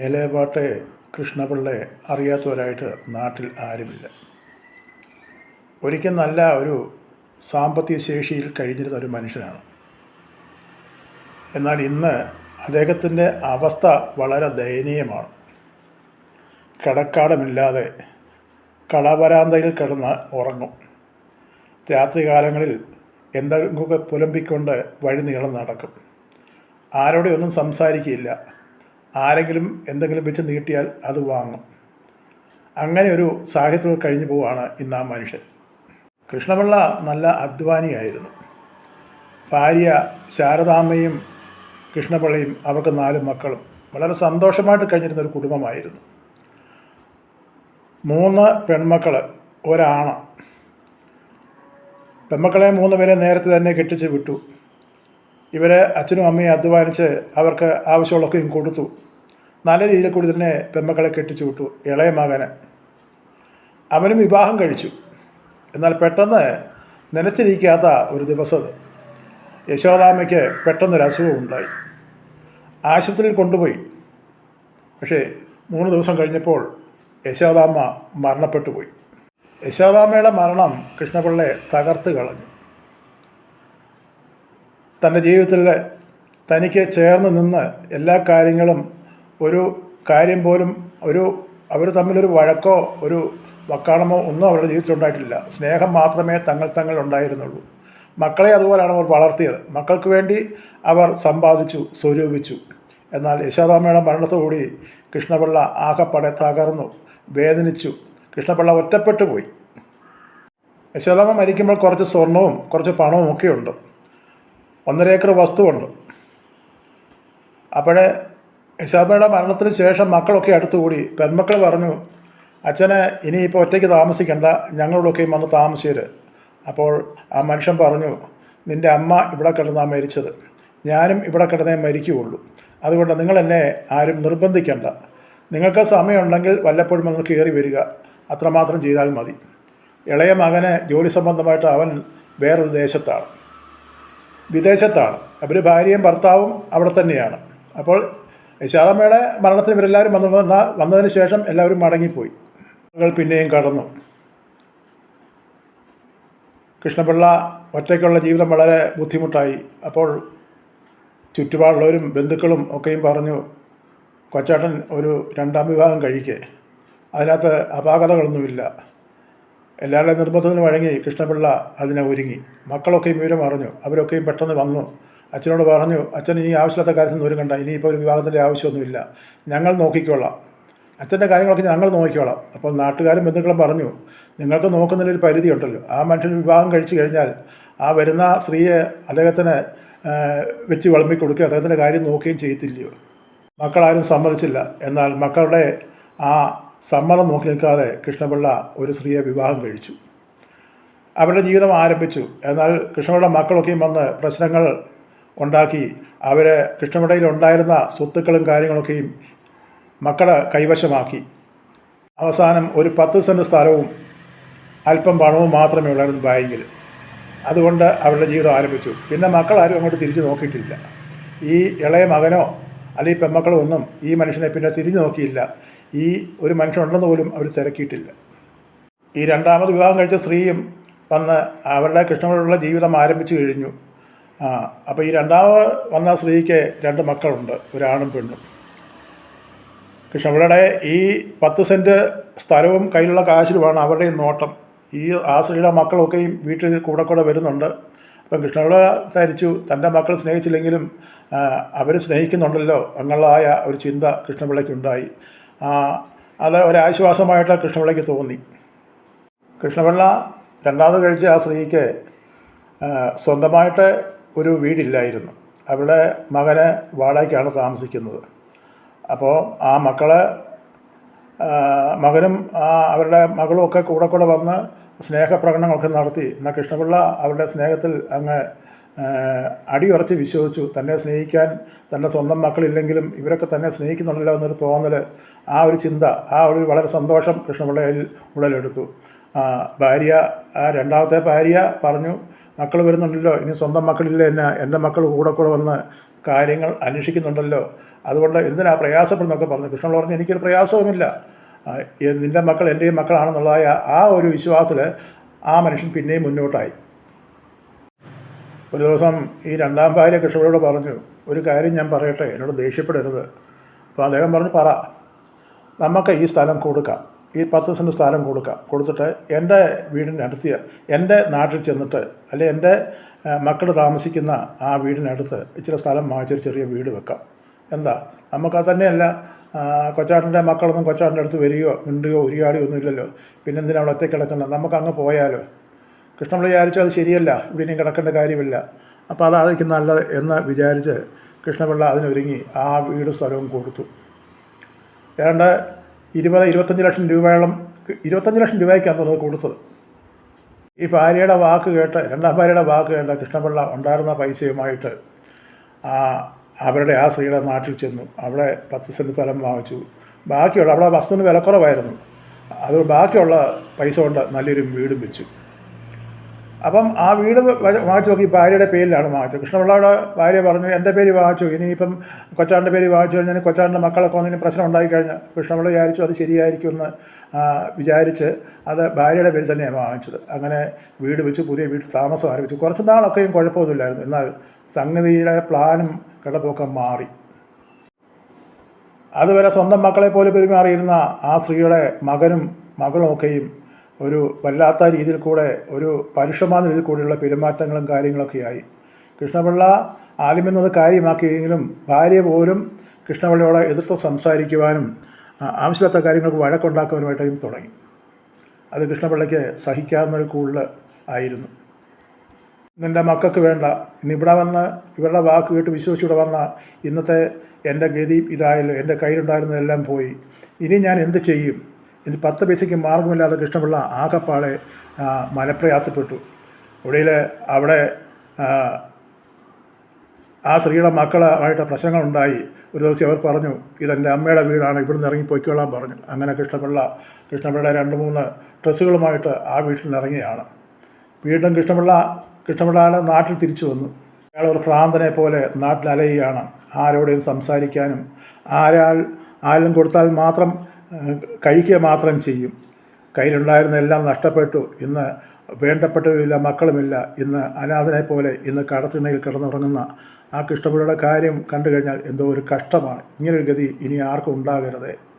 മേലേപ്പാട്ടെ കൃഷ്ണപിള്ളയെ അറിയാത്തവരായിട്ട് നാട്ടിൽ ആരുമില്ല. ഒരിക്കൽ നല്ല ഒരു സാമ്പത്തിക ശേഷിയിൽ കഴിഞ്ഞിരുന്ന ഒരു മനുഷ്യനാണ്. എന്നാൽ ഇന്ന് അദ്ദേഹത്തിന്റെ അവസ്ഥ വളരെ ദയനീയമാണ്. കടക്കാടമില്ലാതെ കടവരാന്തയിൽ കിടന്ന് ഉറങ്ങും. രാത്രികാലങ്ങളിൽ എന്തെങ്കിലുമൊക്കെ പുലമ്പിക്കൊണ്ട് വഴി നീളം നടക്കും. ആരോടെയൊന്നും സംസാരിക്കില്ല ആരെങ്കിലും എന്തെങ്കിലും വെച്ച് നീട്ടിയാൽ അത് വാങ്ങും. അങ്ങനെ ഒരു സാഹിത്യം കഴിഞ്ഞു പോവുകയാണ് ഇന്ന് ആ മനുഷ്യൻ. കൃഷ്ണപിള്ള നല്ല അധ്വാനിയായിരുന്നു. ഭാര്യ ശാരദാമ്മയും കൃഷ്ണപിള്ളയും അവർക്ക് നാല് മക്കളും. വളരെ സന്തോഷമായിട്ട് കഴിഞ്ഞിരുന്ന ഒരു കുടുംബമായിരുന്നു. മൂന്ന് പെൺമക്കൾ ഒരാണ്. പെൺമക്കളെ മൂന്ന് പേരെ നേരത്തെ തന്നെ കെട്ടിച്ച് വിട്ടു. ഇവരെ അച്ഛനും അമ്മയും അധ്വാനിച്ച് അവർക്ക് ആവശ്യമുള്ളൊക്കെയും കൊടുത്തു. നല്ല രീതിയിൽ കൂടി തന്നെ പെൺമക്കളെ കെട്ടിച്ചു വിട്ടു ഇളയ മകന്. അവനും വിവാഹം കഴിച്ചു. എന്നാൽ പെട്ടെന്ന് നനച്ചിരിക്കാത്ത ഒരു ദിവസം യശോദാമയ്ക്ക് പെട്ടെന്നൊരു അസുഖം ഉണ്ടായി. ആശുപത്രിയിൽ കൊണ്ടുപോയി. പക്ഷേ മൂന്ന് ദിവസം കഴിഞ്ഞപ്പോൾ യശോദാമ്മ മരണപ്പെട്ടു പോയി യശോദാമ്മയുടെ മരണം കൃഷ്ണപിള്ളയെ തകർത്ത് കളഞ്ഞു. തന്റെ ജീവിതത്തിൽ തനിക്ക് ചേർന്ന് നിന്ന് എല്ലാ കാര്യങ്ങളും ഒരു കാര്യം പോലും ഒരു അവർ തമ്മിലൊരു വഴക്കോ ഒരു വക്കാണമോ ഒന്നും അവരുടെ ജീവിതത്തിൽ ഉണ്ടായിട്ടില്ല. സ്നേഹം മാത്രമേ തങ്ങൾ തങ്ങൾ ഉണ്ടായിരുന്നുള്ളൂ. മക്കളെ അതുപോലെയാണ് അവർ വളർത്തിയത്. മക്കൾക്ക് വേണ്ടി അവർ സമ്പാദിച്ചു സ്വരൂപിച്ചു. എന്നാൽ യശോദാമ്മയുടെ മരണത്തോടുകൂടി കൃഷ്ണപിള്ള ആകെപ്പടെ തകർന്നു വേദനിച്ചു. കൃഷ്ണപിള്ള ഒറ്റപ്പെട്ടു പോയി യശോദാമ്മ മരിക്കുമ്പോൾ കുറച്ച് സ്വർണവും കുറച്ച് പണവും ഒക്കെ ഉണ്ട് ഒന്നര ഏക്കർ വസ്തുവുണ്ട്. അപ്പോഴേ യശോദയുടെ മരണത്തിന് ശേഷം മക്കളൊക്കെ അടുത്തുകൂടി. പെൺമക്കൾ പറഞ്ഞു അച്ഛനെ ഇനിയിപ്പോൾ ഒറ്റയ്ക്ക് താമസിക്കണ്ട. ഞങ്ങളോടൊക്കെയും വന്ന് താമസിച്ചത് അപ്പോൾ ആ മനുഷ്യൻ പറഞ്ഞു നിന്റെ അമ്മ ഇവിടെ കിടന്നാണ് മരിച്ചത്. ഞാനും ഇവിടെ കിടന്നേ മരിക്കുകയുള്ളൂ. അതുകൊണ്ട് നിങ്ങൾ എന്നെ ആരും നിർബന്ധിക്കണ്ട. നിങ്ങൾക്ക് സമയമുണ്ടെങ്കിൽ വല്ലപ്പോഴും ഒന്ന് കയറി വരിക. അത്രമാത്രം ചെയ്താൽ മതി. ഇളയ മകനെ ജോലി സംബന്ധമായിട്ട് അവൻ വേറൊരു ദേശത്താണ്. വിദേശത്താണ്. അവർ ഭാര്യയും ഭർത്താവും അവിടെ തന്നെയാണ്. അപ്പോൾ യശാദമ്മയുടെ മരണത്തിന് ഇവരെല്ലാവരും വന്നു വന്ന വന്നതിന് ശേഷം എല്ലാവരും മടങ്ങിപ്പോയി. ആളുകൾ പിന്നെയും കടന്നു. കൃഷ്ണപിള്ള ഒറ്റയ്ക്കുള്ള ജീവിതം വളരെ ബുദ്ധിമുട്ടായി. അപ്പോൾ ചുറ്റുപാടുള്ളവരും ബന്ധുക്കളും ഒക്കെയും പറഞ്ഞു കൊച്ചാട്ടൻ ഒരു രണ്ടാം വിവാഹം കഴിക്കേ. അതിനകത്ത് അപാകതകളൊന്നുമില്ല. എല്ലാവരുടെയും നിർബന്ധത്തിന് വഴങ്ങി കൃഷ്ണപിള്ള അതിനെ ഒരുങ്ങി. മക്കളൊക്കെയും വിവരം അറിഞ്ഞു. അവരൊക്കെയും പെട്ടെന്ന് വന്നു. അച്ഛനോട് പറഞ്ഞു അച്ഛൻ ഇനി ആവശ്യമില്ലാത്ത കാര്യത്തിൽ നിന്ന് ഒരുങ്ങണ്ട. ഇനിയിപ്പോൾ ഒരു വിവാഹത്തിന്റെ ആവശ്യമൊന്നുമില്ല. ഞങ്ങൾ നോക്കിക്കോളാം. അച്ഛന്റെ കാര്യങ്ങളൊക്കെ ഞങ്ങൾ നോക്കിക്കോളാം. അപ്പോൾ നാട്ടുകാരും ബന്ധുക്കളും പറഞ്ഞു നിങ്ങൾക്ക് നോക്കുന്നതിനൊരു പരിധി ഉണ്ടല്ലോ ആ മനുഷ്യൻ വിവാഹം കഴിച്ചു കഴിഞ്ഞാൽ ആ വരുന്ന സ്ത്രീയെ അദ്ദേഹത്തിന് വെച്ച് വിളമ്പി കൊടുക്കുകയും അദ്ദേഹത്തിന്റെ കാര്യം നോക്കുകയും ചെയ്യത്തില്ലയോ? മക്കളാരും സമ്മതിച്ചില്ല. എന്നാൽ മക്കളുടെ ആ സമ്മതം നോക്കി നിൽക്കാതെ കൃഷ്ണപിള്ള ഒരു സ്ത്രീയെ വിവാഹം കഴിച്ചു. അവരുടെ ജീവിതം ആരംഭിച്ചു. എന്നാൽ കൃഷ്ണപിള്ള മക്കളൊക്കെയും വന്ന് പ്രശ്നങ്ങൾ ഉണ്ടാക്കി. അവർ കൃഷ്ണപിള്ളയിൽ ഉണ്ടായിരുന്ന സ്വത്തുക്കളും കാര്യങ്ങളൊക്കെയും മക്കളെ കൈവശമാക്കി. അവസാനം ഒരു പത്ത് സെന്റ് സ്ഥലവും അല്പം പണവും മാത്രമേ ഉള്ളായിരുന്നു ബാങ്കിൽ. അതുകൊണ്ട് അവരുടെ ജീവിതം ആരംഭിച്ചു. പിന്നെ മക്കളാരും അങ്ങോട്ട് തിരിഞ്ഞു നോക്കിയിട്ടില്ല. ഈ ഇളയ മകനോ അല്ലെങ്കിൽ പെമ്മക്കളോ ഒന്നും ഈ മനുഷ്യനെ പിന്നെ തിരിഞ്ഞു നോക്കിയില്ല. ഈ ഒരു മനുഷ്യനുണ്ടെന്ന് പോലും അവർ തിരക്കിയിട്ടില്ല. ഈ രണ്ടാമത് വിവാഹം കഴിച്ച സ്ത്രീയും വന്ന് അവരുടെ കൃഷ്ണനോടുള്ള ജീവിതം ആരംഭിച്ചു കഴിഞ്ഞു. അപ്പോൾ ഈ രണ്ടാമത് വന്ന സ്ത്രീക്ക് രണ്ട് മക്കളുണ്ട് ഒരാണും പെണ്ണും. കൃഷ്ണപിള്ളയുടെ ഈ പത്ത് സെന്റ് സ്ഥലവും കയ്യിലുള്ള കാശിലുമാണ് അവരുടെ നോട്ടം. ഈ ആ സ്ത്രീയുടെ മക്കളൊക്കെയും വീട്ടിൽ കൂടെ കൂടെ വരുന്നുണ്ട്. അപ്പം കൃഷ്ണപിള്ള ധരിച്ചു തന്റെ മക്കൾ സ്നേഹിച്ചില്ലെങ്കിലും അവർ സ്നേഹിക്കുന്നുണ്ടല്ലോ എന്നുള്ളതായ ഒരു ചിന്ത കൃഷ്ണപിള്ളയ്ക്കുണ്ടായി അത് ഒരാശ്വാസമായിട്ട് കൃഷ്ണപിള്ളയ്ക്ക് തോന്നി. കൃഷ്ണപിള്ള രണ്ടാമത് കഴിച്ച ആ സ്ത്രീക്ക് സ്വന്തമായിട്ട് ഒരു വീടില്ലായിരുന്നു. അവിടെ മകന് വാടകയ്ക്കാണ് താമസിക്കുന്നത്. അപ്പോൾ ആ മക്കളെ മകനും അവരുടെ മകളും ഒക്കെ കൂടെ കൂടെ വന്ന് സ്നേഹപ്രകടനങ്ങളൊക്കെ നടത്തി. എന്നാൽ കൃഷ്ണപിള്ള അവരുടെ സ്നേഹത്തിൽ അങ്ങ് അടിയുറച്ച് വിശ്വസിച്ചു. തന്നെ സ്നേഹിക്കാൻ തന്റെ സ്വന്തം മക്കളില്ലെങ്കിലും ഇവരൊക്കെ തന്നെ സ്നേഹിക്കുന്നുണ്ടല്ലോ എന്നൊരു തോന്നൽ ആ ഒരു ചിന്ത ആ ഒരു വളരെ സന്തോഷം കൃഷ്ണപിള്ളയിൽ ഉടലെടുത്തു. ഭാര്യ ആ രണ്ടാമത്തെ ഭാര്യ പറഞ്ഞു മക്കൾ വരുന്നുണ്ടല്ലോ ഇനി സ്വന്തം മക്കളില്ല എന്നെ? എന്റെ മക്കൾ കൂടെ കൂടെ വന്ന് കാര്യങ്ങൾ അന്വേഷിക്കുന്നുണ്ടല്ലോ. അതുകൊണ്ട് എന്തിനാ പ്രയാസപ്പെടുന്നൊക്കെ പറഞ്ഞു. കൃഷ്ണൻ പറഞ്ഞു എനിക്കൊരു പ്രയാസവുമില്ല. നിന്റെ മക്കൾ എന്റെയും മക്കളാണെന്നുള്ളതായ ആ ഒരു വിശ്വാസത്തിൽ ആ മനുഷ്യൻ പിന്നെയും മുന്നോട്ടായി. ഒരു ദിവസം ഈ രണ്ടാം ഭാര്യ കൃഷ്ണപിള്ളയോട് പറഞ്ഞു ഒരു കാര്യം ഞാൻ പറയട്ടെ എന്നോട് ദേഷ്യപ്പെടരുത്. അപ്പോൾ അദ്ദേഹം പറഞ്ഞു പറ നമുക്ക് ഈ സ്ഥലം കൊടുക്കാം. ഈ പത്ത് സെന്റ് സ്ഥലം കൊടുക്കാം. കൊടുത്തിട്ട് എന്റെ വീടിനടുത്ത് എന്റെ നാട്ടിൽ ചെന്നിട്ട് അല്ലെ എന്റെ മക്കൾ താമസിക്കുന്ന ആ വീടിനടുത്ത് ഇച്ചിരി സ്ഥലം വാങ്ങിച്ചൊരു ചെറിയ വീട് വെക്കാം. എന്താ? നമുക്കത് തന്നെയല്ല കൊച്ചാട്ടന്റെ മക്കളൊന്നും കൊച്ചാട്ടന്റെ അടുത്ത് വരികയോ മിണ്ടുകയോ ഉരിയാടുകയോ ഒന്നുമില്ലല്ലോ. ഇല്ലല്ലോ പിന്നെ എന്തിനാ അവിടെ ഒറ്റ കിടക്കുന്നത്? നമുക്ക് അങ്ങ് പോയാലോ? കൃഷ്ണപിള്ള വിചാരിച്ചു അത് ശരിയല്ല ഇവിടെ ഇനിയും കിടക്കേണ്ട കാര്യമില്ല. അപ്പോൾ അതായിരിക്കും നല്ലത് എന്ന് വിചാരിച്ച് കൃഷ്ണപിള്ള അതിനൊരുങ്ങി ആ വീട് സ്ഥലവും കൊടുത്തു. ഏതാണ്ട് ഇരുപത് ഇരുപത്തഞ്ച് ലക്ഷം രൂപയോളം ഇരുപത്തഞ്ച് ലക്ഷം രൂപയ്ക്കാണ് തോന്നുന്നത് കൊടുത്തത്. ഈ ഭാര്യയുടെ വാക്ക് കേട്ട് രണ്ടാം ഭാര്യയുടെ വാക്ക് കേട്ട് കൃഷ്ണപിള്ള ഉണ്ടായിരുന്ന പൈസയുമായിട്ട് ആ അവരുടെ ആ സ്ത്രീയുടെ നാട്ടിൽ ചെന്നു. അവിടെ പത്ത് സെന്റ് സ്ഥലം വാങ്ങിച്ചു. ബാക്കിയുള്ള അവിടെ വസ്തുവിന് വിലക്കുറവായിരുന്നു. അത് ബാക്കിയുള്ള പൈസ കൊണ്ട് നല്ലൊരു വീടും വെച്ചു. അപ്പം ആ വീട് വാങ്ങിച്ചു നോക്കി ഭാര്യയുടെ പേരിലാണ് വാങ്ങിച്ചത്. കൃഷ്ണപിള്ളയുടെ ഭാര്യ പറഞ്ഞു എന്റെ പേര് വാങ്ങിച്ചു. ഇനിയിപ്പം കൊച്ചാറിന്റെ പേര് വാങ്ങിച്ചു കഴിഞ്ഞാൽ കൊച്ചാറിന്റെ മക്കളൊക്കെ ഒന്നിനും പ്രശ്നം ഉണ്ടായിക്കഴിഞ്ഞാൽ കൃഷ്ണപിള്ള വിചാരിച്ചു അത് ശരിയായിരിക്കുമെന്ന് വിചാരിച്ച് അത് ഭാര്യയുടെ പേര് തന്നെയാണ് വാങ്ങിച്ചത്. അങ്ങനെ വീട് വെച്ച് പുതിയ വീട്ടിൽ താമസം ആരംഭിച്ചു. കുറച്ച് നാളൊക്കെയും കുഴപ്പമൊന്നുമില്ലായിരുന്നു. എന്നാൽ സംഗതിയുടെ പ്ലാനും കിടപ്പൊക്കെ മാറി. അതുവരെ സ്വന്തം മക്കളെ പോലെ പെരുമാറിയിരുന്ന ആ സ്ത്രീയുടെ മകനും മകളുമൊക്കെയും ഒരു വല്ലാത്ത രീതിയിൽ കൂടെ ഒരു പരുഷമായ രീതിയിൽ കൂടെയുള്ള പെരുമാറ്റങ്ങളും കാര്യങ്ങളൊക്കെയായി. കൃഷ്ണപിള്ള ആദ്യമെന്നത് കാര്യമാക്കിയെങ്കിലും ഭാര്യ പോലും കൃഷ്ണപിള്ളയോട് എതിർത്ത് സംസാരിക്കുവാനും ആവശ്യമില്ലാത്ത കാര്യങ്ങൾക്ക് വഴക്കുണ്ടാക്കുവാനുമായിട്ടും തുടങ്ങി. അത് കൃഷ്ണപിള്ളയ്ക്ക് സഹിക്കാവുന്നതിൽ കൂടുതൽ ആയിരുന്നു. നിന്റെ മക്കൾക്ക് വേണ്ട. ഇന്ന് ഇവിടെ വന്ന് ഇവരുടെ വാക്ക് കേട്ട് വിശ്വസിച്ചിവിടെ വന്ന ഇന്നത്തെ എന്റെ ഗതി ഇതായല്ലോ. എന്റെ കയ്യിലുണ്ടായിരുന്നതെല്ലാം പോയി. ഇനി ഞാൻ എന്ത് ചെയ്യും? ഇനി പത്ത് പൈസയ്ക്ക് മാർഗമില്ലാതെ കൃഷ്ണപിള്ള ആകപ്പാടെ മനപ്രയാസപ്പെട്ടു. ഒടുവിൽ അവിടെ ആ, സ്ത്രീയുടെ മക്കളുമായിട്ട് പ്രശ്നങ്ങളുണ്ടായി. ഒരു ദിവസം അവർ പറഞ്ഞു ഇതെന്റെ അമ്മയുടെ വീടാണ് ഇവിടുന്ന് ഇറങ്ങി പൊയ്ക്കോളാൻ പറഞ്ഞു. അങ്ങനെ കൃഷ്ണപിള്ള കൃഷ്ണപിള്ളയുടെ രണ്ട് മൂന്ന് ഡ്രസ്സുകളുമായിട്ട് ആ വീട്ടിൽ നിന്ന് ഇറങ്ങിയാണ്. വീണ്ടും കൃഷ്ണപിള്ള കൃഷ്ണപിള്ളയുടെ നാട്ടിൽ തിരിച്ചു വന്നു. അയാൾ ഒരു ഭ്രാന്തനെ പോലെ നാട്ടിൽ അലയുകയാണ്. ആരോടെയും സംസാരിക്കാനും ആരാൾ ആരും കൊടുത്താൽ മാത്രം കഴിക്കുക മാത്രം ചെയ്യും. കയ്യിലുണ്ടായിരുന്ന എല്ലാം നഷ്ടപ്പെട്ടു. ഇന്ന് വേണ്ടപ്പെട്ടവരില്ല മക്കളുമില്ല. ഇന്ന് അനാഥനെ പോലെ ഇന്ന് കടത്തിണയിൽ കിടന്നുറങ്ങുന്ന ആ കൃഷ്ണപിള്ളയുടെ കാര്യം കണ്ടു കഴിഞ്ഞാൽ എന്തോ ഒരു കഷ്ടമാണ്. ഇങ്ങനൊരു ഗതി ഇനി ആർക്കും ഉണ്ടാകരുത്.